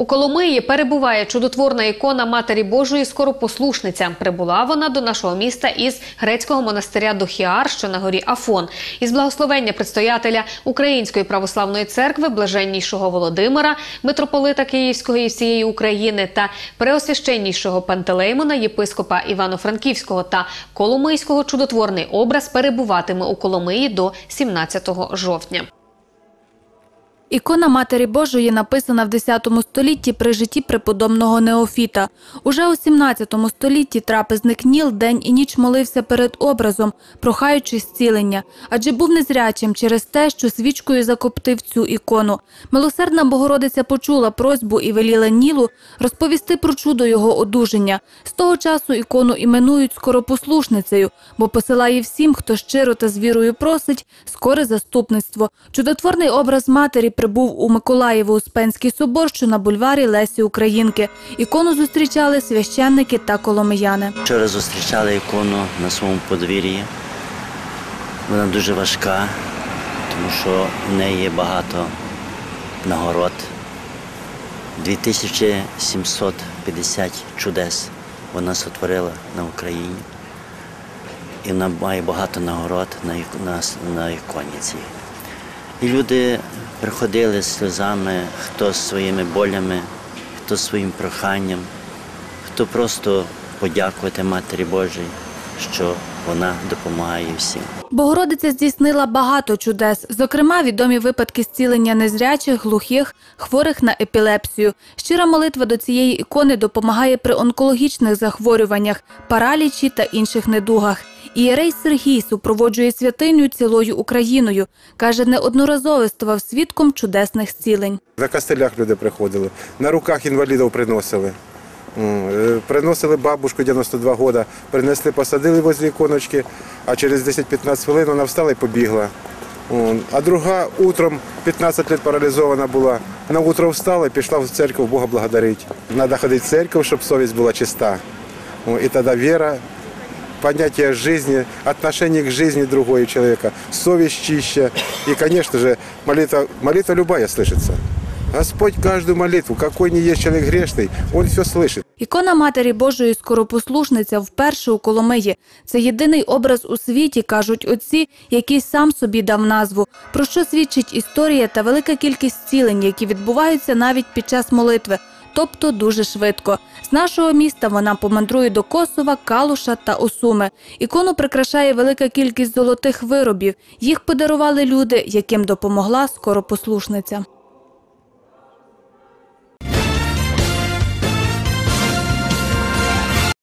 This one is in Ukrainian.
У Коломиї перебуває чудотворна ікона Матері Божої Скоропослушниця. Прибула вона до нашого міста із грецького монастиря Дохіар, що на горі Афон. Із благословення предстоятеля Української православної церкви, блаженнішого Володимира, митрополита Київського і всієї України та преосвященнішого Пантелеймона, єпископа Івано-Франківського та Коломийського чудотворний образ перебуватиме у Коломиї до 17 жовтня. Ікона Матері Божої написана в X столітті при житті преподобного Неофіта. Уже у 17 столітті трапезник Ніл день і ніч молився перед образом, прохаючи зцілення, адже був незрячим через те, що свічкою закоптив цю ікону. Милосердна Богородиця почула просьбу і веліла Нілу розповісти про чудо його одужання. З того часу ікону іменують скоропослушницею, бо посилає всім, хто щиро та з вірою просить, скоре заступництво. Чудотворний образ матері прибув у Миколаєво-Успенський собор, що на бульварі Лесі Українки. Ікону зустрічали священники та коломияни. Вчора зустрічали ікону на своєму подвір'ї. Вона дуже важка, тому що в неї є багато нагород. 2750 чудес вона сотворила на Україні. І вона має багато нагород на, на, на іконі цій. Люди приходили сльозами, хто з своїми болями, хто з своїм проханням, хто просто подякувати Матері Божій, що вона допомагає всім. Богородиця здійснила багато чудес, зокрема відомі випадки зцілення незрячих, глухих, хворих на епілепсію. Щира молитва до цієї ікони допомагає при онкологічних захворюваннях, паралічі та інших недугах. Ієрей Сергій супроводжує святиню цілою Україною. Каже, неодноразово ставав свідком чудесних зцілень. На костелях люди приходили, на руках інвалідів приносили. Е, Приносили бабушку 92 роки, принесли, посадили возле іконочки, а через 10-15 хвилин вона встала і побігла. А друга утром 15 років паралізована була. На утро встала і пішла в церкву Бога благодарити. Треба ходити в церкву, щоб совість була чиста. І тоді віра, понятие жизни, отношение к жизни другого человека, совесть чище. И, конечно же, молитва, молитва любая слышится. Господь каждую молитву, какой ни есть человек грешный, Он все слышит. Ікона Матері Божої скоропослушниця вперше у Коломиї. Це єдиний образ у світі, кажуть отці, який сам собі дав назву. Про що свідчить історія та велика кількість зцілень, які відбуваються навіть під час молитви. Тобто дуже швидко. З нашого міста вона помандрує до Косова, Калуша та Осуми. Ікону прикрашає велика кількість золотих виробів. Їх подарували люди, яким допомогла скоропослушниця.